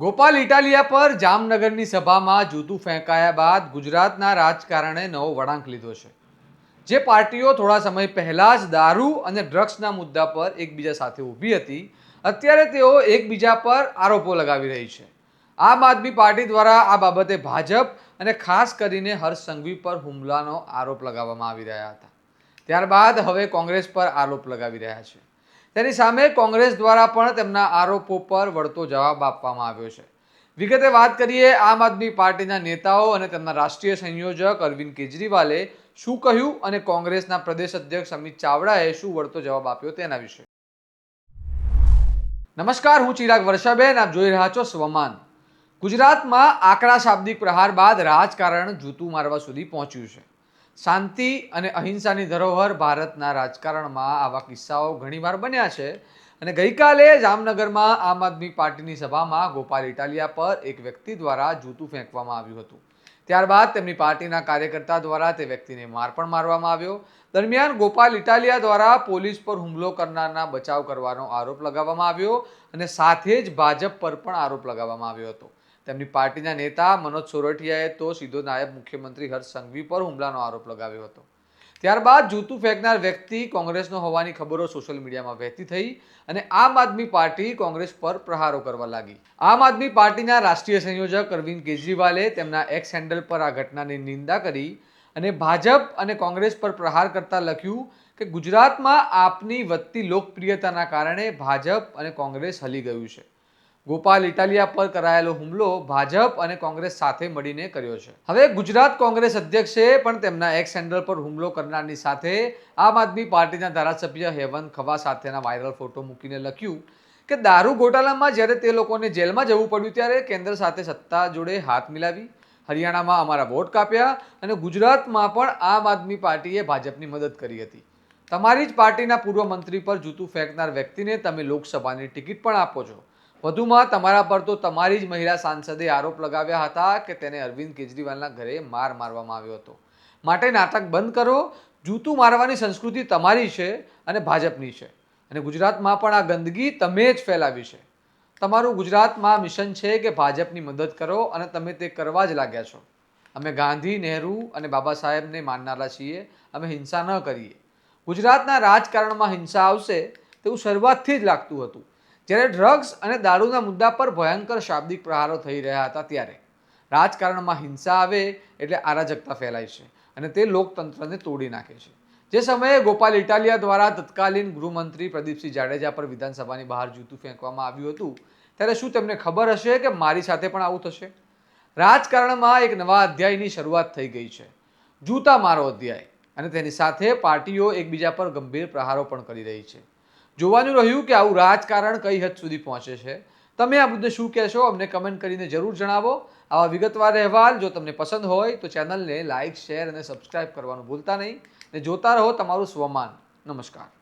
ગોપાલ ઇટાલિયા પર જામનગરની સભામાં જૂતું ફેંકાયા બાદ ગુજરાતના રાજકારણે નવો વળાંક લીધો છે. જે પાર્ટીઓ થોડા સમય પહેલાં જ દારૂ અને ડ્રગ્સના મુદ્દા પર એકબીજા સાથે ઊભી હતી, અત્યારે તેઓ એકબીજા પર આરોપો લગાવી રહી છે. આમ આદમી પાર્ટી દ્વારા આ બાબતે ભાજપ અને ખાસ કરીને હર્ષ સંઘવી પર હુમલાનો આરોપ લગાવવામાં આવી રહ્યા હતા. ત્યારબાદ હવે કોંગ્રેસ પર આરોપ લગાવી રહ્યા છે. તેની સામે કોંગ્રેસ દ્વારા પણ તેમના આરોપો પર વળતો જવાબ આપવામાં આવ્યો છે. વિગતે વાત કરીએ, આમ આદમી પાર્ટીના નેતાઓ અને તેમના રાષ્ટ્રીય સંયોજક અરવિંદ કેજરીવાલે શું કહ્યું અને કોંગ્રેસના પ્રદેશ અધ્યક્ષ અમિત ચાવડાએ શું વળતો જવાબ આપ્યો તેના વિશે. નમસ્કાર, હું ચિરાગ વર્ષાબેન, આપ જોઈ રહ્યા છો સ્વમાન. ગુજરાતમાં આકરા શાબ્દિક પ્રહાર બાદ રાજકારણ જૂતું મારવા સુધી પહોંચ્યું છે. શાંતિ અને અહિંસાની ધરોહર ભારતના રાજકારણમાં આવા કિસ્સાઓ ઘણીવાર બન્યા છે. અને ગઈકાલે જામનગરમાં આમ આદમી પાર્ટીની સભામાં ગોપાલ ઇટાલિયા પર એક વ્યક્તિ દ્વારા જૂતું ફેંકવામાં આવ્યું હતું. ત્યારબાદ તેમની પાર્ટીના કાર્યકર્તા દ્વારા તે વ્યક્તિને માર પણ મારવામાં આવ્યો. દરમિયાન ગોપાલ ઇટાલિયા દ્વારા પોલીસ પર હુમલો કરનારના બચાવ કરવાનો આરોપ લગાવવામાં આવ્યો અને સાથે જ ભાજપ પર પણ આરોપ લગાવવામાં આવ્યો હતો. તેમની પાર્ટીના નેતા મનોજ સોરઠિયાએ તો સીધો નાયબ મુખ્યમંત્રી હર્ષ સંઘવી પર હુમલાનો આરોપ લગાવ્યો હતો. ત્યારબાદ જૂતું ફેંકનાર વ્યક્તિ કોંગ્રેસનો હોવાની ખબરો સોશિયલ મીડિયામાં વહેતી થઈ અને આમ આદમી પાર્ટી કોંગ્રેસ પર પ્રહારો કરવા લાગી. આમ આદમી પાર્ટીના રાષ્ટ્રીય સંયોજક અરવિંદ કેજરીવાલે તેમના એક્સ હેન્ડલ પર આ ઘટનાની નિંદા કરી અને ભાજપ અને કોંગ્રેસ પર પ્રહાર કરતા લખ્યું કે ગુજરાતમાં આપની વધતી લોકપ્રિયતાના કારણે ભાજપ અને કોંગ્રેસ હલી ગયું છે. ગોપાલ ઇટાલિયા પર કરાયેલો હુમલો ભાજપ અને કોંગ્રેસ સાથે મળીને કર્યો છે. હવે ગુજરાત કોંગ્રેસ અધ્યક્ષે પણ તેમના એક્સ હેન્ડલ પર હુમલો કરનારની સાથે આમ આદમી પાર્ટીના ધારાસભ્ય હેવંત ખવા સાથેના વાયરલ ફોટો મૂકીને લખ્યું કે દારૂ ગોટાલામાં જ્યારે તે લોકોને જેલમાં જવું પડ્યું ત્યારે કેન્દ્ર સાથે સત્તા જોડે હાથ મિલાવી, હરિયાણામાં અમારા વોટ કાપ્યા અને ગુજરાતમાં પણ આમ આદમી પાર્ટીએ ભાજપની મદદ કરી હતી. તમારી જ પાર્ટીના પૂર્વ મંત્રી પર જૂતું ફેંકનાર વ્યક્તિને તમે લોકસભાની ટિકિટ પણ આપો છો. વધુમાં તમારા પર તો તમારી જ મહિલા સાંસદે આરોપ લગાવ્યા હતા કે તેને અરવિંદ કેજરીવાલના ઘરે માર મારવામાં આવ્યો હતો. માટે નાટક બંધ કરો, જૂતું મારવાની સંસ્કૃતિ તમારી છે અને ભાજપની છે. અને ગુજરાતમાં પણ આ ગંદકી તમે જ ફેલાવી છે. તમારું ગુજરાતમાં મિશન છે કે ભાજપની મદદ કરો અને તમે તે કરવા જ લાગ્યા છો. અમે ગાંધી, નહેરુ અને બાબા સાહેબને માનનારા છીએ. અમે હિંસા ન કરીએ. ગુજરાતના રાજકારણમાં હિંસા આવશે તેવું શરૂઆતથી જ લાગતું હતું. જ્યારે ડ્રગ્સ અને દારૂના મુદ્દા પર ભયંકર શાબ્દિક પ્રહારો થઈ રહ્યા હતા ત્યારે રાજકારણમાં હિંસા આવે એટલે અરાજકતા ફેલાય છે અને તે લોકતંત્રને તોડી નાખે છે. જે સમયે ગોપાલ ઇટાલિયા દ્વારા તત્કાલીન ગૃહમંત્રી પ્રદીપસિંહ જાડેજા પર વિધાનસભાની બહાર જૂતું ફેંકવામાં આવ્યું હતું, ત્યારે શું તેમને ખબર હશે કે મારી સાથે પણ આવું થશે? રાજકારણમાં એક નવા અધ્યાયની શરૂઆત થઈ ગઈ છે. જૂતા મારો અધ્યાય અને તેની સાથે પાર્ટીઓ એકબીજા પર ગંભીર પ્રહારો પણ કરી રહી છે. જોવાનું રહ્યું કે આવું રાજકારણ કઈ હદ સુધી પહોંચે છે. તમે આ મુદ્દે શું કહેશો? અમને કમેન્ટ કરીને જરૂર જણાવો. આવા વિગતવાર અહેવાલ જો તમને પસંદ હોય તો ચેનલને લાઇક શેર અને સબસ્ક્રાઇબ કરવાનું ભૂલતા નહીં. ને જોતા રહો તમારું સ્વમાન. નમસ્કાર.